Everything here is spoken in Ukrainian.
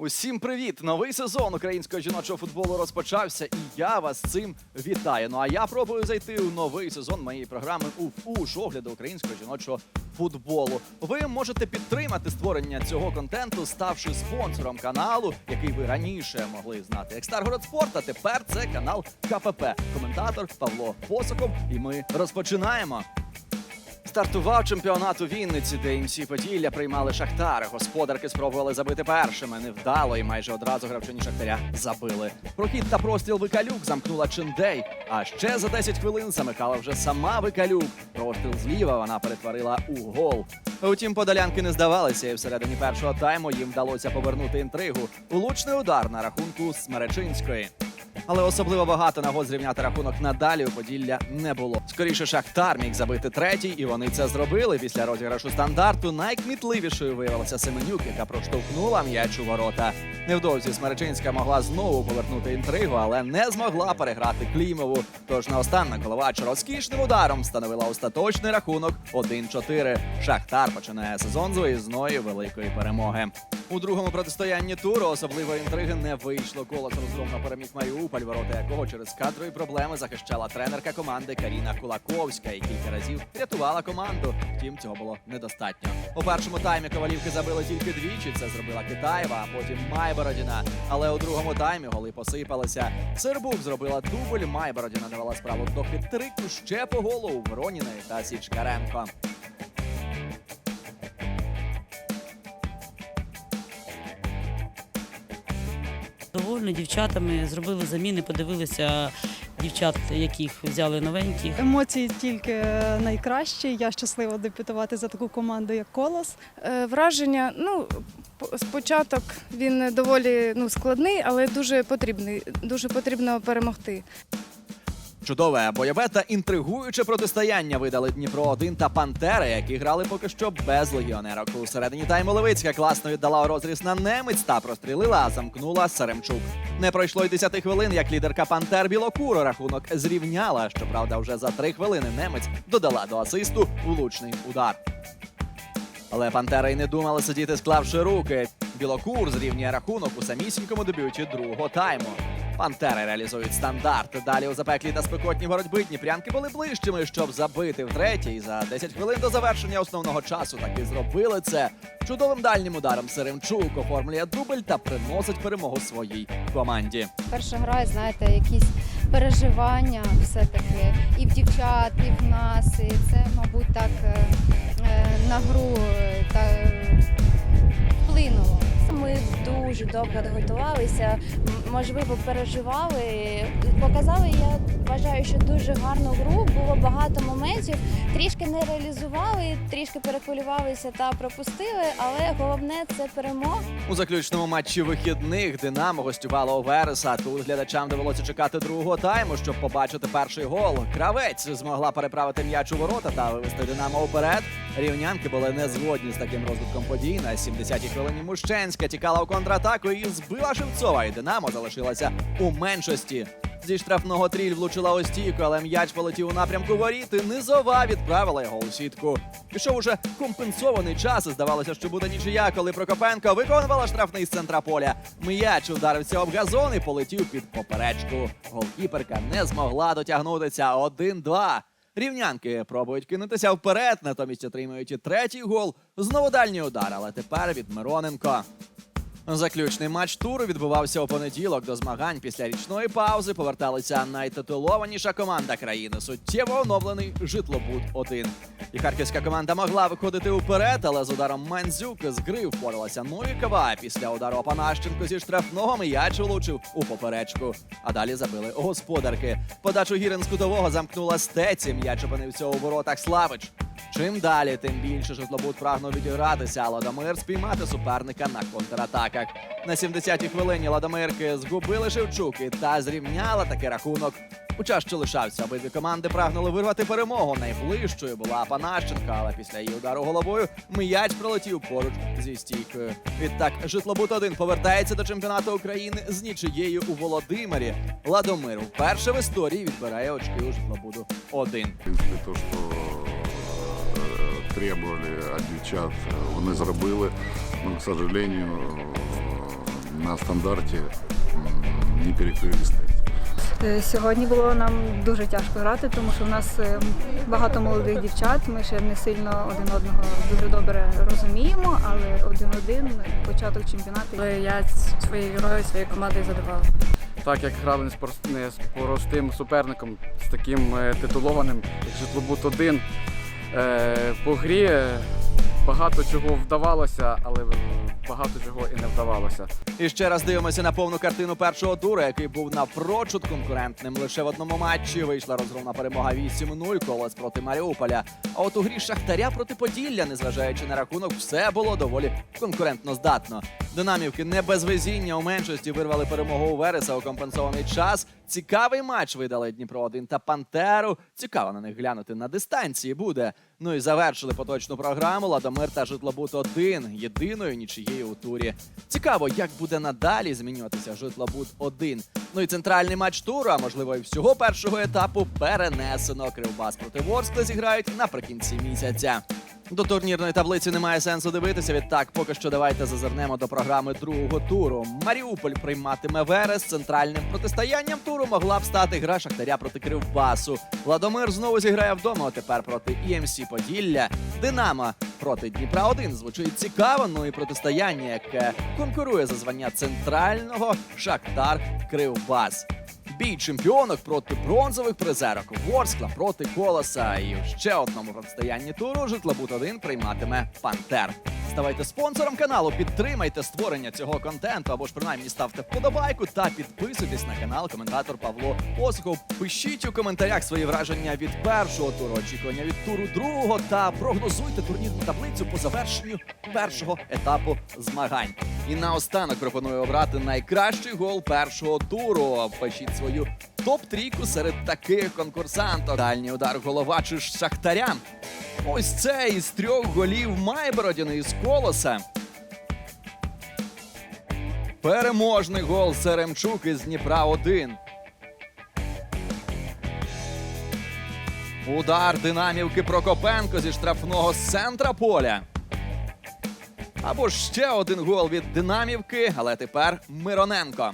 Усім привіт! Новий сезон українського жіночого футболу розпочався, і я вас цим вітаю. Ну а я пробую зайти у новий сезон моєї програми УФУШ огляду українського жіночого футболу. Ви можете підтримати створення цього контенту, ставши спонсором каналу, який ви раніше могли знати як Старгород Спорт, а тепер це канал КПП. Коментатор Павло Посоков. І ми розпочинаємо. Стартував чемпіонат у Вінниці, де МС Поділля приймали Шахтар. Господарки спробували забити першими. Невдало і майже одразу гравчині Шахтаря забили. Прохід та простріл Викалюк замкнула Чиндей. А ще за 10 хвилин замикала вже сама Викалюк. Простріл зліва вона перетворила у гол. Утім, подолянки не здавалися, і всередині першого тайму їм вдалося повернути інтригу. Влучний удар на рахунку Смеречинської. Але особливо багато нагод зрівняти рахунок надалі у Поділля не було. Скоріше Шахтар міг забити третій, і вони це зробили. Після розіграшу стандарту найкмітливішою виявилася Семенюк, яка проштовхнула м'яч у ворота. Невдовзі Смеречинська могла знову повернути інтригу, але не змогла переграти Клімову. Тож наостанок головач розкішним ударом встановила остаточний рахунок 1-4. Шахтар починає сезон з виїзної великої перемоги. У другому протистоянні туру особливої інтриги не вийшло. Колос розгромно переміг Маріуполь, ворота якого через кадрові проблеми захищала тренерка команди Каріна Кулаковська і кілька разів рятувала команду. Втім, цього було недостатньо. У першому таймі ковалівки забили тільки двічі. Це зробила Китаєва, а потім Майбородіна. Але у другому таймі голи посипалися. Сербук зробила дубль. Майбородіна давала справу до хитрику ще по голу у та Січкаренко. Довольні дівчатами зробили заміни, подивилися дівчат, яких взяли новеньких. Емоції тільки найкращі. Я щаслива депутувати за таку команду, як Колос. Е, Враження, ну спочаток він доволі ну, складний, але дуже потрібний. Дуже потрібно перемогти. Чудове бойове та інтригуюче протистояння видали Дніпро 1 та Пантери, які грали поки що без легіонерок. У середині тайму Левицька класно віддала розріз на немець та прострілила, а замкнула Серемчук. Не пройшло й 10 хвилин, як лідерка Пантер Білокуро рахунок зрівняла. Щоправда, вже за 3 хвилини немець додала до асисту влучний удар. Але Пантера й не думала сидіти, склавши руки. Білокур зрівнює рахунок у самісінькому дебюті другого тайму. Пантери реалізують стандарт. Далі у запеклій та спекотній боротьбі дніпрянки були ближчими, щоб забити втретє. І за 10 хвилин до завершення основного часу таки зробили це. Чудовим дальнім ударом Серемчук оформлює дубль та приносить перемогу своїй команді. Перша гра, знаєте, якісь переживання все-таки і в дівчат, і в нас. І це, мабуть, так е, е, на гру е, та вплинуло. Ми дуже добре готувалися, можливо, переживали. Показали, я вважаю, що дуже гарну гру. Було багато моментів. Трішки не реалізували, трішки перехвилювалися та пропустили, але головне це перемога. У заключному матчі вихідних Динамо гостювало Вереса. Тут глядачам довелося чекати другого тайму, щоб побачити перший гол. Кравець змогла переправити м'яч у ворота та вивести Динамо уперед. Рівнянки були не згодні з таким розвитком подій. На 70-й хвилині Мущенська тікала у контратаку і збила Шевцова. І Динамо залишилася у меншості. Зі штрафного тріль влучила у стійку, але м'яч полетів у напрямку воріт. і Низова відправила його у сітку. Пішов уже компенсований час. і Здавалося, що буде нічия, коли Прокопенко виконувала штрафний з центра поля. М'яч ударився об газон і полетів під поперечку. Голкіперка не змогла дотягнутися. 1-2. Рівнянки пробують кинутися вперед, натомість отримують і третій гол. Знову дальній удар, але тепер від Мироненко. Заключний матч туру відбувався у понеділок. До змагань після річної паузи поверталися найтитулованіша команда країни. Суттєво оновлений житлобуд 1 І харківська команда могла виходити уперед, але з ударом Мандзюк з гри впоралася Новікова. Після удару Опанащенко зі штрафного м'яч влучив у поперечку. А далі забили господарки. Подачу Гірин з кутового замкнула стеці. М'яч опинився у воротах Славич. Чим далі, тим більше житлобуд прагнув відігратися, а Ладомир спіймати суперника на контратаках. На 70-й хвилині Ладомирки згубили Шевчуки та зрівняла таки рахунок. У час, що лишався, обидві команди прагнули вирвати перемогу. Найближчою була Панащенка, але після її удару головою м'яч пролетів поруч зі стійкою. Відтак житлобут 1 повертається до чемпіонату України з нічиєю у Володимирі. Ладомир вперше в історії відбирає очки у житлобуду 1 В принципі, то, що е, требовали від дівчат, вони зробили. Ну, к сожалению, на стандарте м, не. Е, Сьогодні було нам дуже тяжко грати, тому що в нас е, багато молодих дівчат. Ми ще не сильно один одного дуже добре розуміємо, але один-один початок чемпіонату. Але я своєю грою, своєю командою задоволена. так як грали не з з простим суперником, з таким е, титулованим, як Житлобут 1. Е, по грі е, багато чого вдавалося, але е, багато чого і не вдавалося. І ще раз дивимося на повну картину першого туру, який був напрочуд конкурентним. Лише в одному матчі вийшла розгромна перемога 8-0 колос проти Маріуполя. А от у грі Шахтаря проти Поділля, незважаючи на рахунок, все було доволі конкурентно здатно. Динамівки не без везіння у меншості вирвали перемогу у Вереса у компенсований час. Цікавий матч видали Дніпро 1 та Пантеру. Цікаво на них глянути на дистанції буде. Ну і завершили поточну програму Ладомир та Житлобут 1 єдиною нічиєю у турі. Цікаво, як буде надалі змінюватися Житлобут 1. Ну і центральний матч туру, а можливо і всього першого етапу перенесено. Кривбас проти Ворскли зіграють наприкінці місяця. До турнірної таблиці немає сенсу дивитися. Відтак, поки що давайте зазирнемо до програми другого туру. Маріуполь прийматиме Верес. Центральним протистоянням туру могла б стати гра Шахтаря проти Кривбасу. Ладомир знову зіграє вдома. а Тепер проти ІМС Поділля. Динамо проти Дніпра 1 звучить цікаво. Ну і протистояння, яке конкурує за звання центрального Шахтар Кривбас. Бій чемпіонок проти бронзових призерок Ворскла проти Колоса. І в ще одному протистоянні туру Житлобут 1 прийматиме Пантер. Ставайте спонсором каналу, підтримайте створення цього контенту або ж принаймні ставте вподобайку та підписуйтесь на канал коментатор Павло Осухов. Пишіть у коментарях свої враження від першого туру, очікування від туру другого та прогнозуйте турнірну таблицю по завершенню першого етапу змагань. І наостанок пропоную обрати найкращий гол першого туру. Пишіть свою топ-трійку серед таких конкурсантів. Дальній удар голова чи ж шахтаря. Ось це із трьох голів Майбородіни із колоса. Переможний гол Серемчук із Дніпра 1. Удар динамівки Прокопенко зі штрафного центра поля. Або ще один гол від динамівки, але тепер Мироненко.